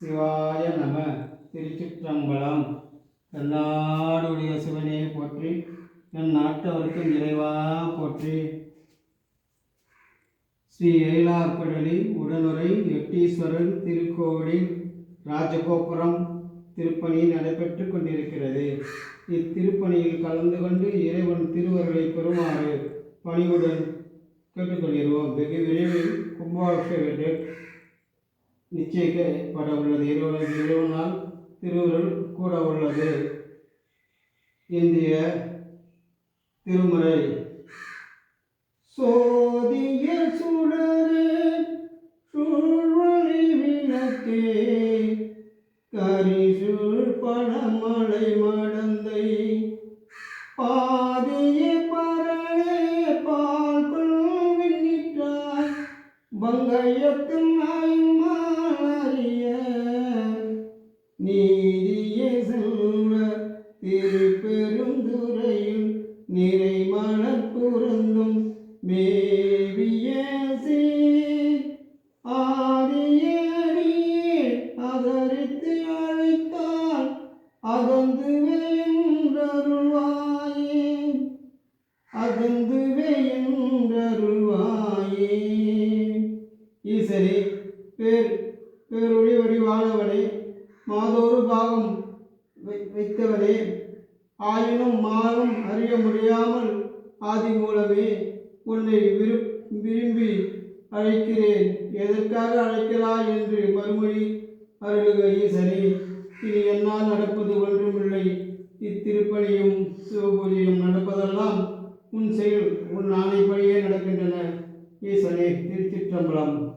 சிவாய நம. திருச்சிற்றம்பலம். எல்லாருடைய சிவனையை போற்றி என் நாட்டவருக்கும் இறைவா போற்றி. ஸ்ரீ ஏலாப்படலி உடனுரை எட்டீஸ்வரன் திருக்கோவிலில் ராஜகோபுரம் திருப்பணி நடைபெற்று கொண்டிருக்கிறது. இத்திருப்பணியில் கலந்து கொண்டு இறைவன் திருவருளை பெறுமாறு பணிவுடன் கேட்டுக்கொள்கிறோம். வெகு விரைவில் கும்பாபிஷேகத்தில் நிச்சயிக்கப்பட உள்ளது இருபது இருபது நாள் திருவுருள் கூட உள்ளது இந்திய திருமுறை. சோதிய சுடரே சூழ்வழி விளக்கே கரிசூழ் பழமலை மடந்தை பாதிய பரளே பால் கொள்விட்டாய் பங்கையத்தும் அறிய நீதிய செல்வ திருப்பெருந்துறையில் நிறை பொருந்தும் மேவிய சீர் ஆதியடியே அதரித்து அழைத்தால் அகந்து வென்றருள்வாயே. அகந்து வென்றருள்வாயே. ஈசரே பேர் பேரொளி வடிவானவனே மாதோரு பாகம் வை- வைத்தவனே. ஆயினும் மாறும் அறிய முடியாமல் ஆதி மூலமே உன்னை விரு விரும்பி அழைக்கிறேன். எதற்காக அழைக்கிறாய் என்று மறுமொழி அருளுக ஈசனே. இனி என்னால் நடப்பது ஒன்றுமில்லை. இத்திருப்பணியும் சிவபூஜையும் நடப்பதெல்லாம் உன் செயல் உன் ஆணைப்படியே நடக்கின்றன. ஈசனே திருச்சிற்றம்பலம்.